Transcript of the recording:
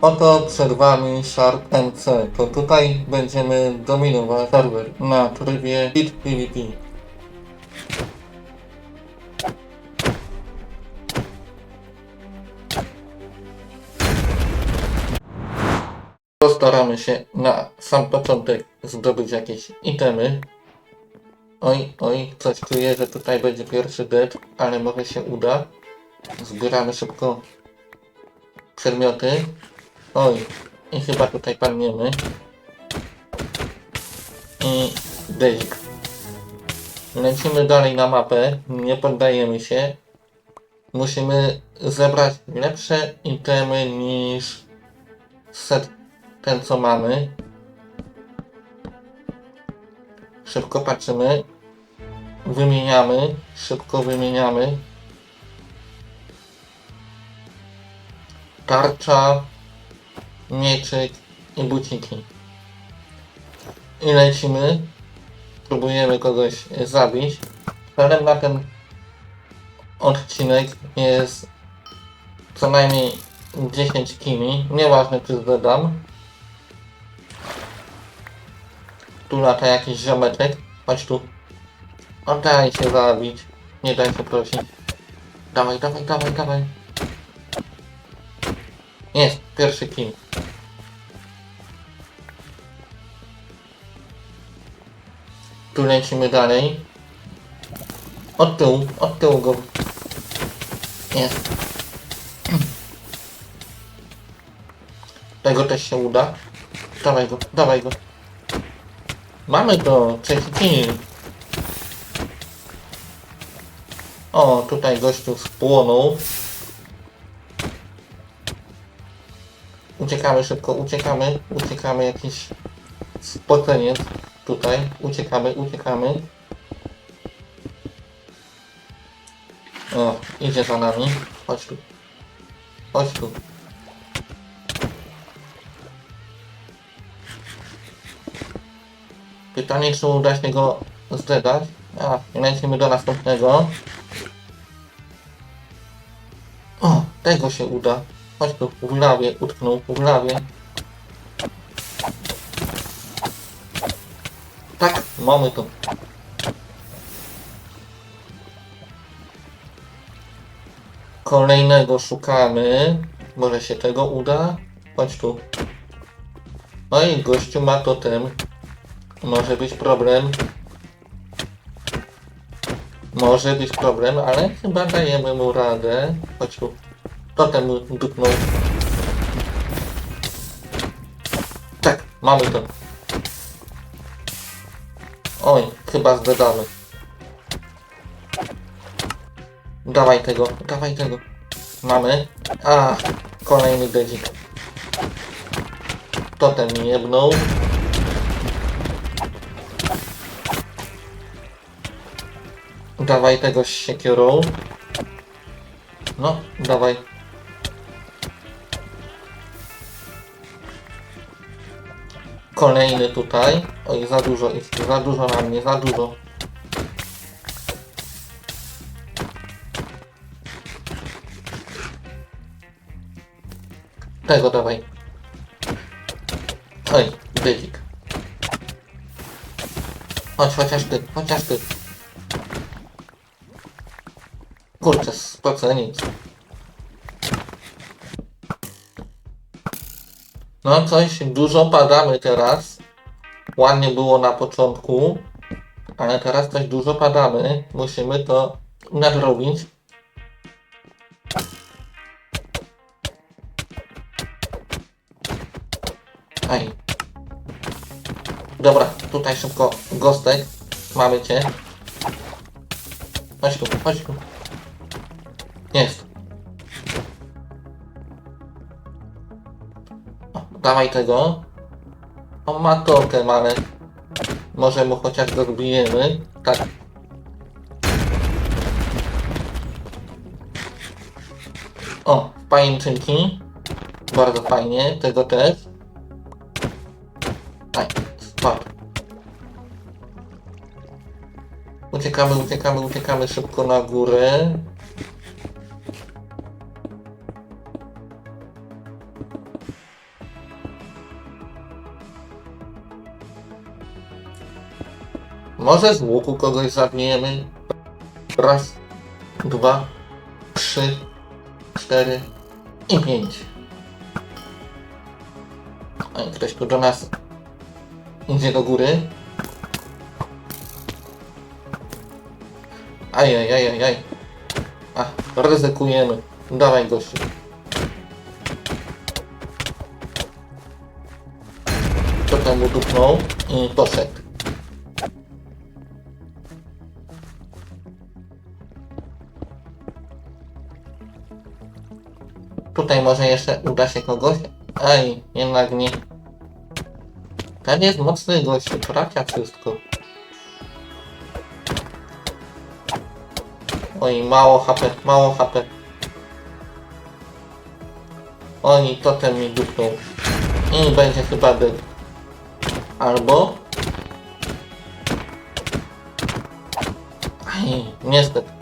Oto przed Wami Shark MC. To tutaj będziemy dominować serwer na trybie Hit PvP. Postaramy się na sam początek zdobyć jakieś itemy. Oj, oj, coś czuję, że tutaj będzie pierwszy dead, ale może się uda. Zbieramy szybko przedmioty. Oj, i chyba tutaj padniemy. I dezik. Lecimy dalej na mapę, nie poddajemy się. Musimy zebrać lepsze itemy niż set ten co mamy. Szybko patrzymy. Wymieniamy, szybko wymieniamy. Tarcza, mieczyk i buciki. I lecimy. Próbujemy kogoś zabić. Celem na ten odcinek jest co najmniej 10 kimi. Nieważne czy zdedam. Tu lata jakiś ziomeczek. Chodź tu. Oddaj się zabić. Nie daj się prosić. Dawaj, dawaj, dawaj, dawaj. Jest, pierwszy kill. Tu lecimy dalej. Od tyłu, od tyłu go. Jest. Tego też się uda. Dawaj go, dawaj go. Mamy to, trzeci kill. O, tutaj gościu spłonął. Uciekamy szybko, uciekamy, uciekamy jakiś spoceniec tutaj, uciekamy, uciekamy. O, idzie za nami, chodź tu, chodź tu. Pytanie, czy uda się go zdedać? A, lecimy do następnego. O, tego się uda. Chodź tu, w lawie, utknął w lawie. Tak, mamy to. Kolejnego szukamy. Może się tego uda? Chodź tu. Oj, gościu ma totem. Może być problem. Może być problem, ale chyba dajemy mu radę. Chodź tu. Totem dupnął. Tak, mamy to. Oj, chyba zdedamy. Dawaj tego, dawaj tego. Mamy. A, kolejny dedzik. Totem mi jebnął. Dawaj tego z siekierą. No, dawaj. Kolejny tutaj. Oj, za dużo ich, za dużo na mnie, za dużo. Tego dawaj. Oj, bydzik. Chodź, chociaż ty, chociaż ty. Kurczę, spocenic. No coś, dużo padamy teraz. Ładnie było na początku, ale teraz coś dużo padamy. Musimy to nadrobić. Aj. Dobra, tutaj szybko gostek. Mamy cię. Chodź tu, chodź tu. Jest. Dawaj tego. On ma totem, ale może mu chociaż go zbijemy. Tak. O, pajęczynki. Bardzo fajnie, tego też. Aj, spadł. Uciekamy, uciekamy, uciekamy szybko na górę. Może z łuku kogoś zabijemy. Raz, dwa, trzy, cztery i pięć. I ktoś tu do nas idzie do góry. Ajaj, ajaj, aj. A, ryzykujemy. Dawaj gościu. To tam mu dupnął i poszedł. Tutaj może jeszcze uda się kogoś. Ej, jednak nie. Ten jest mocny gościu, trafia wszystko. Oj, mało HP, mało HP. Oni totem mi dupnął. I będzie chyba dead. Albo... Aj, niestety.